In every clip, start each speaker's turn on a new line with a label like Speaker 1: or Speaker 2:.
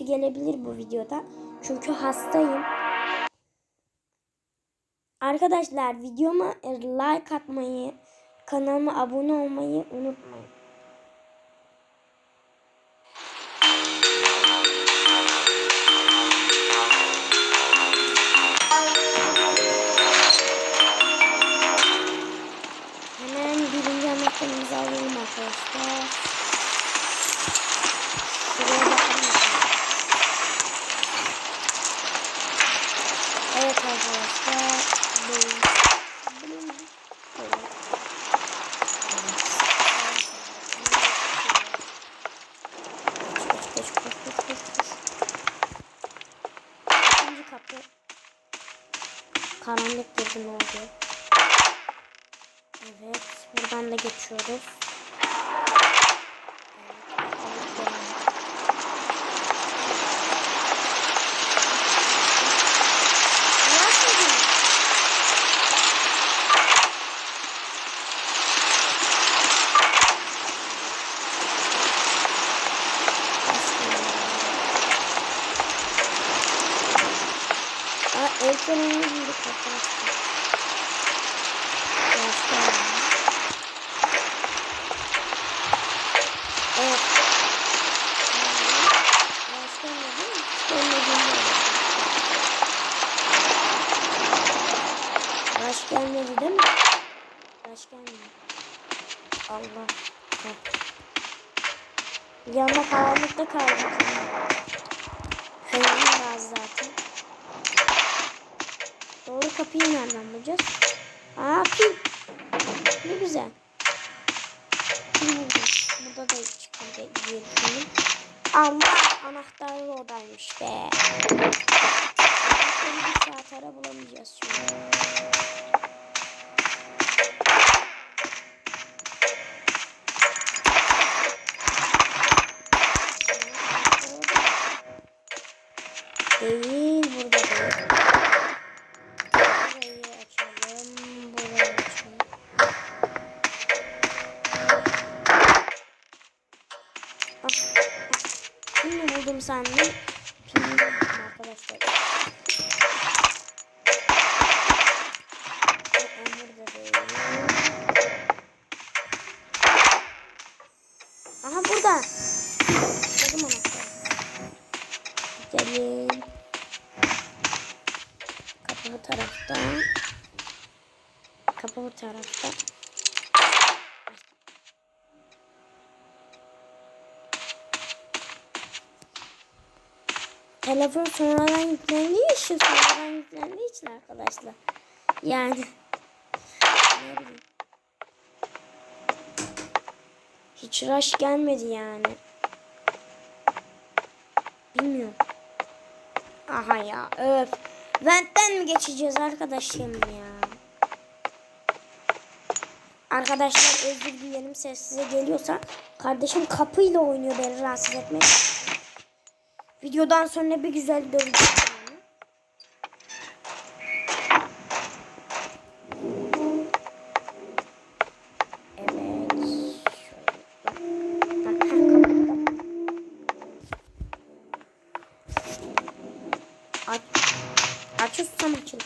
Speaker 1: kötü gelebilir bu videoda. Çünkü hastayım. Arkadaşlar videoma like atmayı, kanalıma abone olmayı unutmayın. Bir anda karanlıkta kaldım. Fenerim var zaten. Doğru kapıyı nereden bulacağız? Aa pil. Ne güzel. Pil buldum. Burada da çıkar diye düşündüm. Allah anahtarlı odaymış be. Bir saat ara bulamayacağız şimdi. Şimdi buldum sandım. Arkadaşlar. Aa, burada değil. Aha burada. Buldum anahtarı. Gidelim. Kapı bu tarafta. Kapı bu tarafta. Telefon sonradan yüklendiği için sonradan yüklendiği için arkadaşlar. Yani ne bileyim. Hiç rush gelmedi yani. Bilmiyorum. Aha ya öf. Vent'ten mi geçeceğiz arkadaşım ya? Arkadaşlar özür dilerim ses size geliyorsa. Kardeşim kapıyla oynuyor beni rahatsız etmek. Videodan sonra bir güzel döveceğim. Evet. Kapı. Aç. Açıyorsam açın.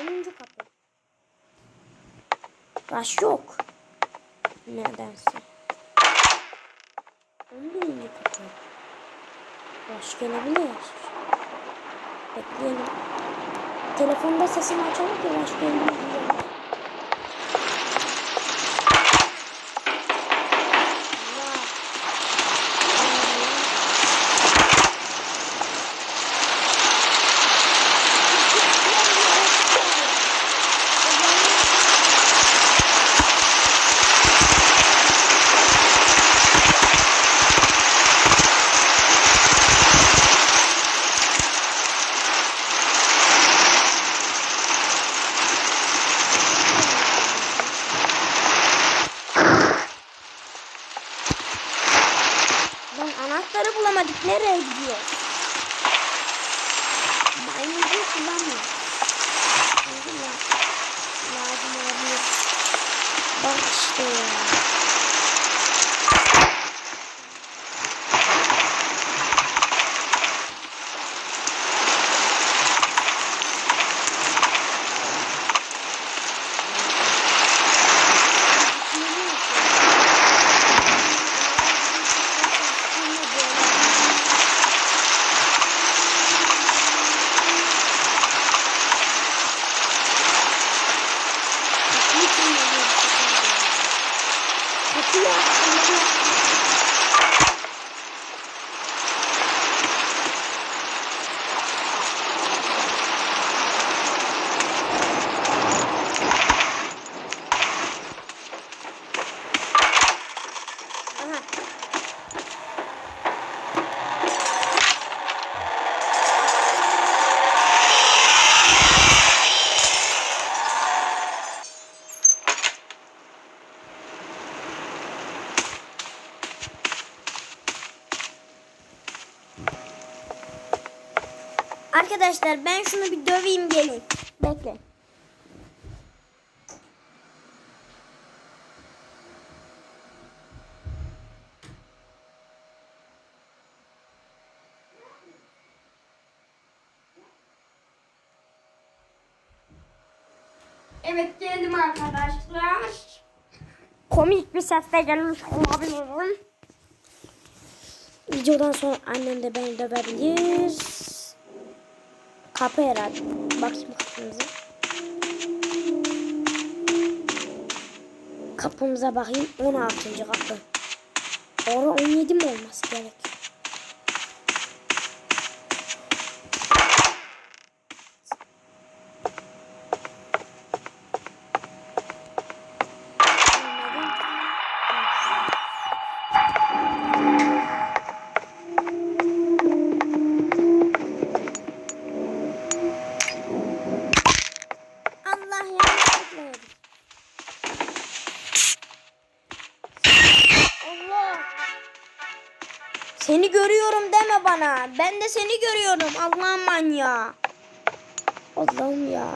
Speaker 1: Onuncu kapı. Baş yok. Nedense. On birinci kapı. Baş gelebilir. Bekleyelim. Telefonda sesini açalım ki baş gelebilir. Bak işte ya. Aha. Arkadaşlar ben şunu bir döveyim gelin. Bekle.
Speaker 2: Evet geldim arkadaşlar.
Speaker 1: Komik bir sesle gelmiş olabilirim. Videodan sonra annem de beni dövebilir. Kapı herhalde. Bakayım kapımıza. Kapımıza bakayım. 16. kapı. Ora 17 mi olması gerek? Seni görüyorum deme bana. Ben de seni görüyorum. Allah'ım manyağı. Allah'ım ya.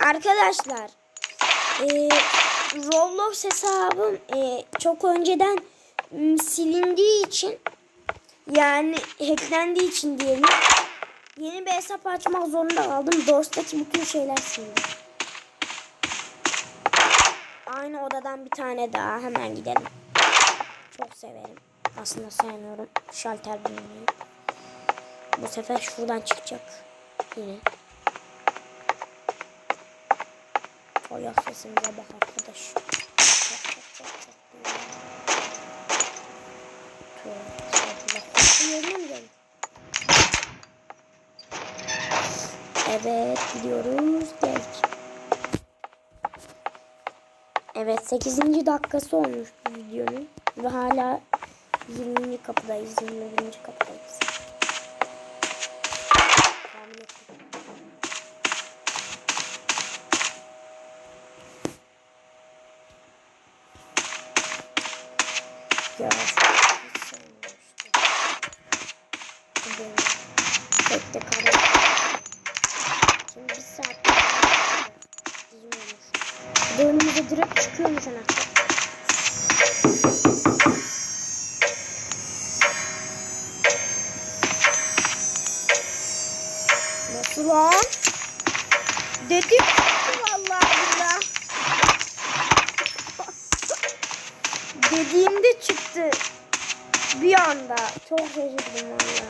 Speaker 1: Arkadaşlar. eee, Roblox hesabım eee, çok önceden silindiği için yani hacklendiği için diyelim. Yeni bir hesap açmak zorunda kaldım. Dors'taki bütün şeyler silindi. Aynı odadan bir tane daha hemen gidelim. Çok severim. Aslında sevmiyorum. Şalter bilmeyi. Bu sefer şuradan çıkacak. Yine. Ayak sesimize bak arkadaş. Evet gidiyoruz. Geldik. Evet 8. dakikası olmuş bu videonun. Ve hala 20. kapıdayız. 21. kapıdayız. Dedim vallahi billah. Dediğimde çıktı. Bir anda. Çok şaşırdım vallahi.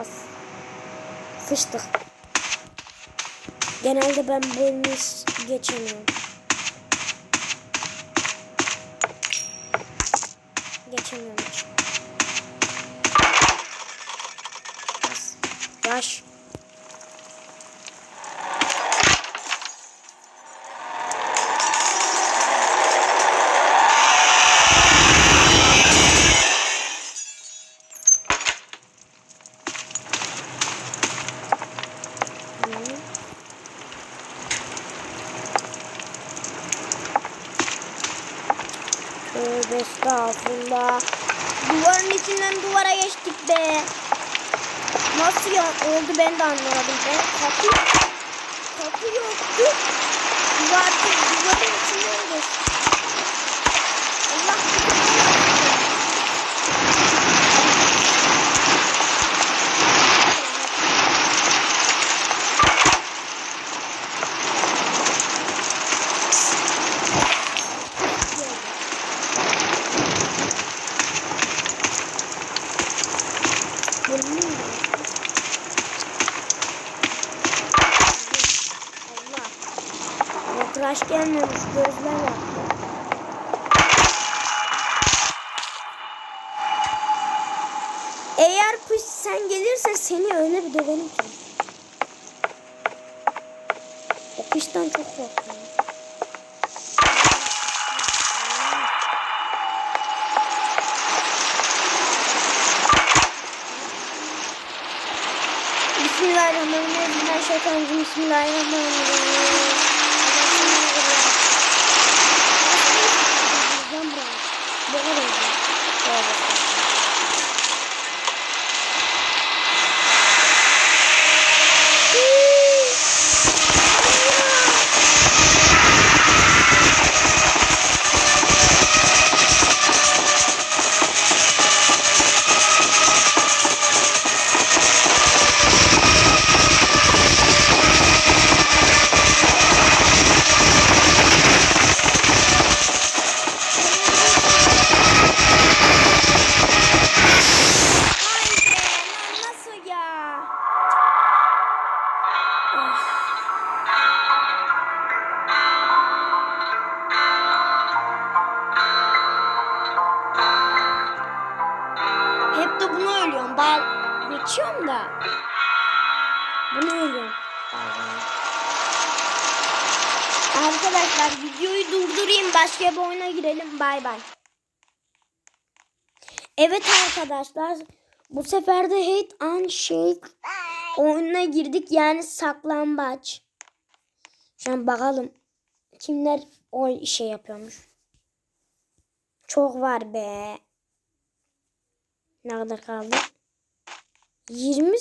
Speaker 1: As. Sıçtık. Genelde ben bölümü. Geçemiyorum ben de anlamadım be. Kapı, kapı yoktu. Duvar, duvarın içinden geçtik. Allah Bölümü mü? Allah. Baş gelmemiş gözler yaptı. Eğer kuş sen gelirsen seni öyle bir döverim ki. O kuştan çok korkuyorum. Bismillahirrahmanirrahim. Bismillahirrahmanirrahim. Bismillahirrahmanirrahim. Bu kadar. De bunu ölüyorum. Bal geçiyorum da. Bunu ölüyorum. Arkadaşlar videoyu durdurayım. Başka bir oyuna girelim. Bay bay. Evet arkadaşlar bu sefer de Hate and Shake oyununa girdik yani saklambaç. Şu an bakalım kimler o işe yapıyormuş. Çok var be. Ne kadar kaldı? 20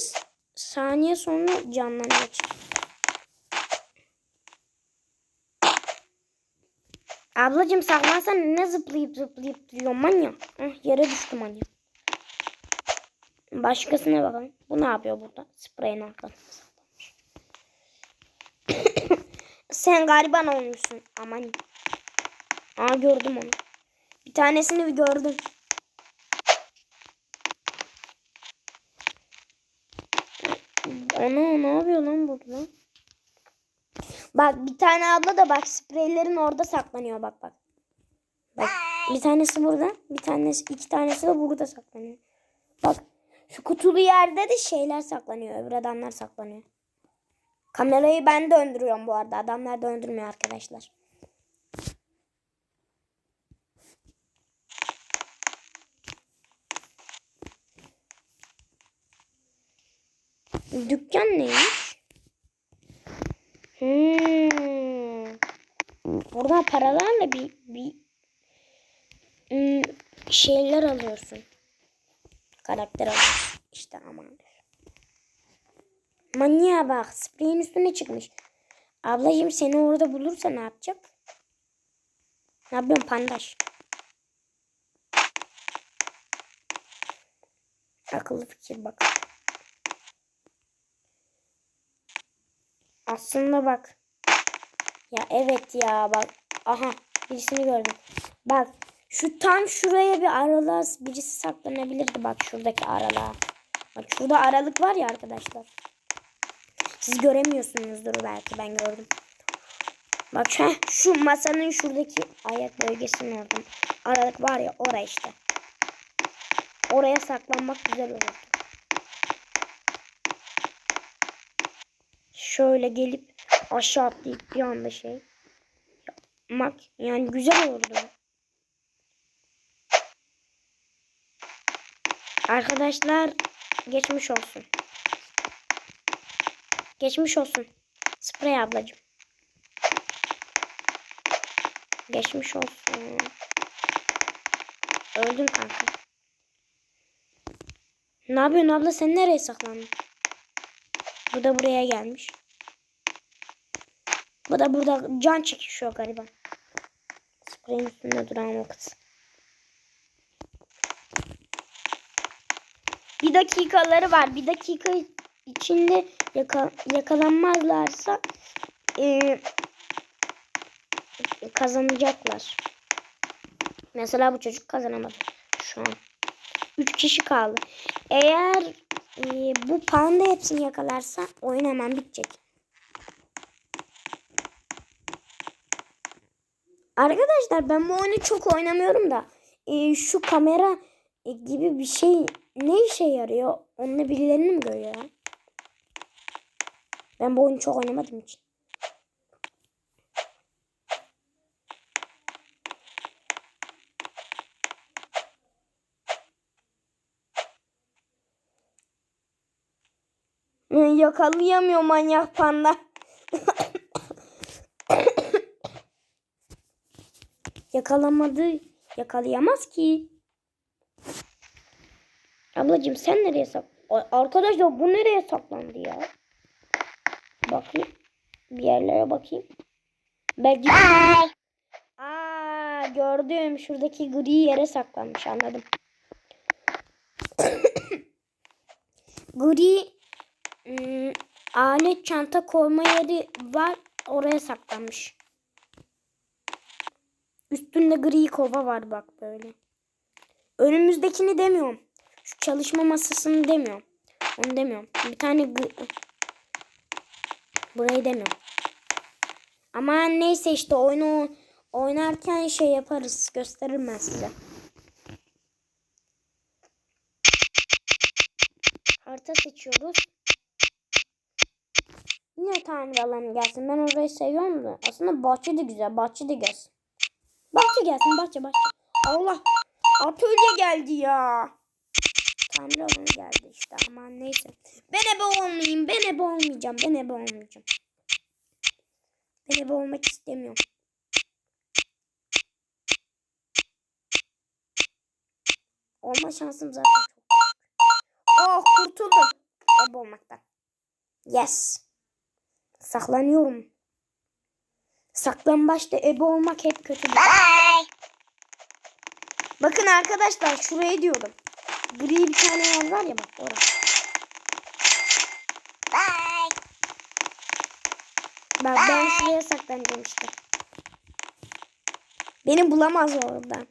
Speaker 1: saniye sonra canlanacak. Ablacım saklansan ne zıplayıp zıplayıp duruyor manyak. Heh, yere düştüm manyak. Başkasına bakalım. Bu ne yapıyor burada? Spreyin arkasında. Sen gariban olmuşsun. Aman. Aa gördüm onu. Bir tanesini gördüm. Ana ne yapıyor lan burada? Bak bir tane abla da bak spreylerin orada saklanıyor bak bak. Bak bir tanesi burada, bir tanesi iki tanesi de burada saklanıyor. Bak şu kutulu yerde de şeyler saklanıyor. Öbür adamlar saklanıyor. Kamerayı ben döndürüyorum bu arada. Adamlar döndürmüyor arkadaşlar. Dükkan neymiş? Hmm. Buradan paralarla bir, bir hmm, şeyler alıyorsun. Karakter alıyorsun. İşte aman. Manyağa bak. Spreyin üstüne çıkmış. Ablacığım seni orada bulursa ne yapacak? Ne yapıyorsun pandaş? Akıllı fikir bak. Aslında bak. Ya evet ya bak. Aha birisini gördüm. Bak şu tam şuraya bir aralığa birisi saklanabilirdi bak şuradaki aralığa. Bak şurada aralık var ya arkadaşlar. Siz göremiyorsunuzdur belki ben gördüm. Bak şu, şu masanın şuradaki ayak bölgesinin orada. Aralık var ya oraya işte. Oraya saklanmak güzel olur. Şöyle gelip aşağı atlayıp bir anda şey yapmak yani güzel olurdu. Arkadaşlar geçmiş olsun. Geçmiş olsun. Sprey ablacığım. Geçmiş olsun. Öldün kanka. Ne yapıyorsun abla sen nereye saklandın? Bu da buraya gelmiş. Bu da burada can çekişiyor galiba. Spreyin üstünde duran o. Bir dakikaları var. Bir dakika içinde yaka, yakalanmazlarsa e, kazanacaklar. Mesela bu çocuk kazanamadı şu an. 3 kişi kaldı. Eğer e, bu panda hepsini yakalarsa oyun hemen bitecek. Arkadaşlar ben bu oyunu çok oynamıyorum da e, şu kamera e, gibi bir şey ne işe yarıyor? Onunla birilerini mi görüyor? Ben bu oyunu çok oynamadım için. Yakalayamıyor manyak panda. Yakalamadı. Yakalayamaz ki. Ablacığım sen nereye sak? Ay, Arkadaşlar bu nereye saklandı ya? Bakayım. Bir yerlere bakayım. Belki Aa gördüm. Şuradaki gri yere saklanmış. Anladım. gri ım, alet çanta koyma yeri var. Oraya saklanmış. Üstünde gri kova var bak böyle. Önümüzdekini demiyorum. Şu çalışma masasını demiyorum. Onu demiyorum. Bir tane burayı demiyorum. Ama neyse işte oyunu oynarken şey yaparız. Gösteririm ben size. Harita seçiyoruz. Yine tanrı alanı gelsin. Ben orayı seviyorum da. Aslında bahçe de güzel. Bahçe de gelsin. Bahçe gelsin. Bahçe bahçe. Allah. Atölye geldi ya. Tanrı alanı geldi işte. Aman neyse. Ben ebe olmayayım. Ben ebe olmayacağım. Ben ebe olmayacağım. Ben ebe olmak istemiyorum. Olma şansım zaten çok. Oh kurtuldum. Ebe olmaktan. Yes. Saklanıyorum. Saklambaçta ebe olmak hep kötüdür. Bakın arkadaşlar şuraya diyorum. Gri bir tane yer var ya bak orası. Bak ben şuraya saklanacağım işte. Beni bulamaz oradan.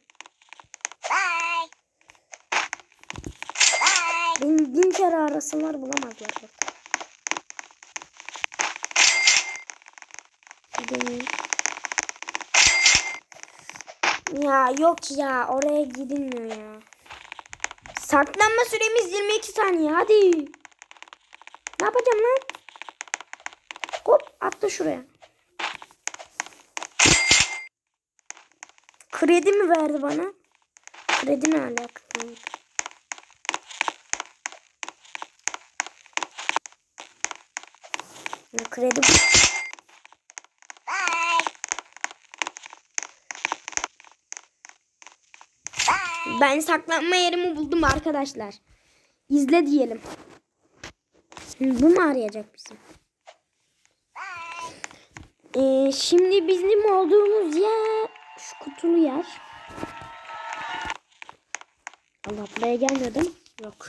Speaker 1: Beni bin kere arasalar bulamazlar burada. Gidelim. Ya yok ya oraya gidilmiyor ya. Saklanma süremiz 22 saniye hadi. Ne yapacağım lan? Hop attı şuraya. Kredi mi verdi bana? Kredi ne alaka? Ya kredi bu. Ben saklanma yerimi buldum arkadaşlar. İzle diyelim. Şimdi bu mu arayacak bizi? Ee, şimdi bizim olduğumuz yer şu kutulu yer. Allah buraya mi? Yok.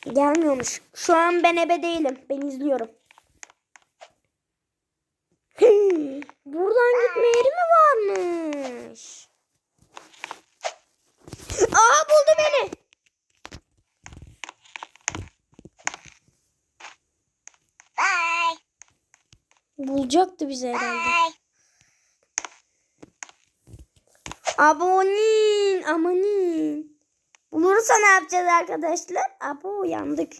Speaker 1: Gelmiyormuş. Şu an ben ebe değilim. Ben izliyorum. Buradan gitme yeri mi varmış? Aa buldu beni. Bulacaktı bizi herhalde. Abonin, amanin. Bulursa ne yapacağız arkadaşlar? Abo yandık.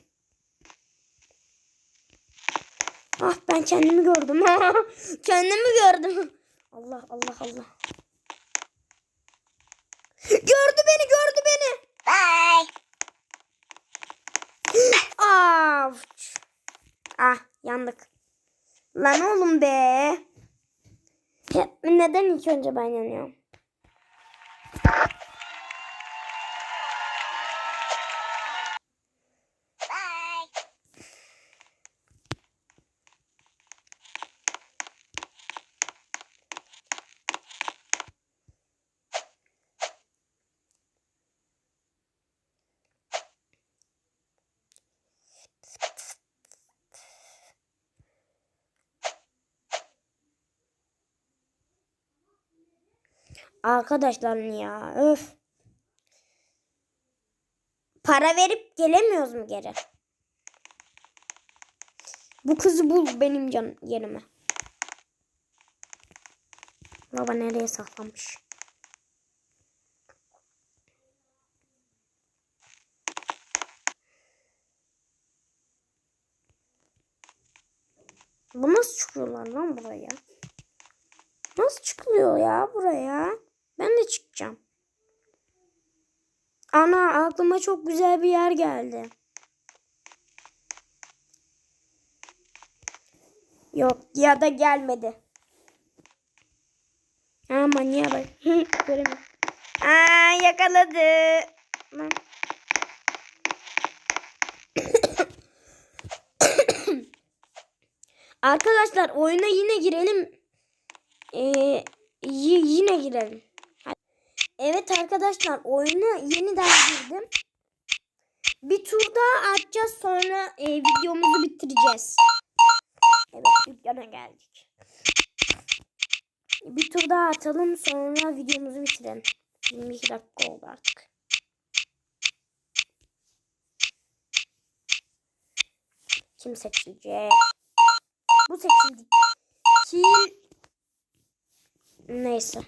Speaker 1: Ah ben kendimi gördüm. kendimi gördüm. Allah Allah Allah. Gördü beni gördü beni. Avç. Ah yandık. Lan oğlum be. Neden ilk önce ben yanıyorum? Arkadaşlar ya öf. Para verip gelemiyoruz mu geri? Bu kızı bul benim can yerime. Baba nereye saklanmış? Bu nasıl çıkıyorlar lan buraya? Nasıl çıkılıyor ya buraya? Ben de çıkacağım. Ana aklıma çok güzel bir yer geldi. Yok ya da gelmedi. Aman ya bak. Göremiyorum. Aa yakaladı. Arkadaşlar oyuna yine girelim. Ee, yine girelim. Evet arkadaşlar oyuna yeniden girdim. Bir tur daha atacağız sonra e, videomuzu bitireceğiz. Evet dükkana geldik. Bir tur daha atalım sonra videomuzu bitirelim. 22 dakika oldu artık. Kim seçilecek? Bu seçildi. Kim? Neyse.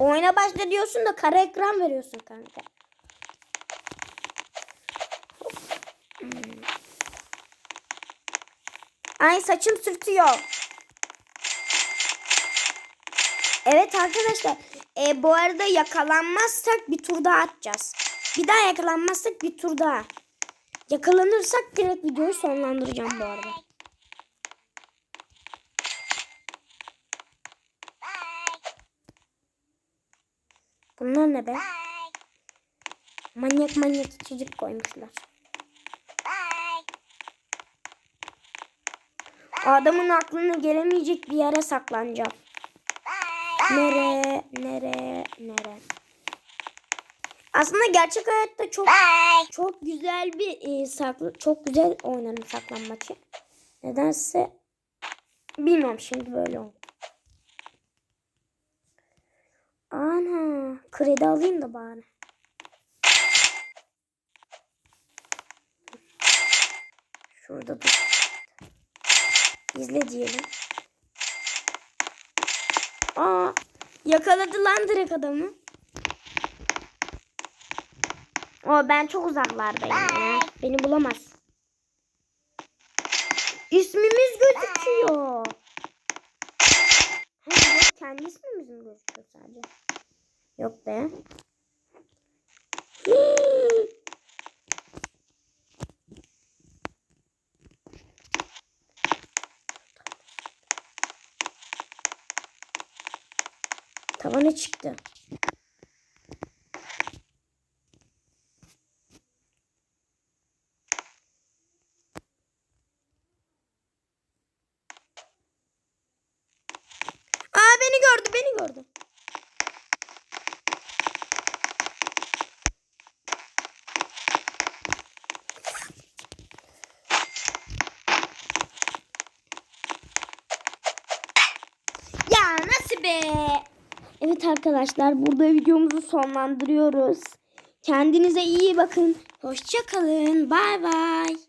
Speaker 1: Oyuna başla diyorsun da kara ekran veriyorsun kanka. Ay saçım sürtüyor. Evet arkadaşlar. E, bu arada yakalanmazsak bir tur daha atacağız. Bir daha yakalanmazsak bir tur daha. Yakalanırsak direkt videoyu sonlandıracağım bu arada. Bunlar ne be? Manyak manyak içecek koymuşlar. Adamın aklına gelemeyecek bir yere saklanacağım. Nere, nere, nere? Aslında gerçek hayatta çok çok güzel bir e, saklı çok güzel oynarım saklanmaçı. Nedense bilmiyorum şimdi böyle oldu. Ana, kredi alayım da bari. Şurada dur. İzle diyelim. Aa, yakaladı lan direkt adamı. O ben çok uzaklardayım ya. Beni bulamaz. İsmimiz gözüküyor. Kendi ismimiz mi gözüküyor sadece? Yok be. Tavana çıktı. Aa beni gördü, beni gördü. Ya nasıl be? Evet arkadaşlar burada videomuzu sonlandırıyoruz. Kendinize iyi bakın. Hoşça kalın. Bay bay.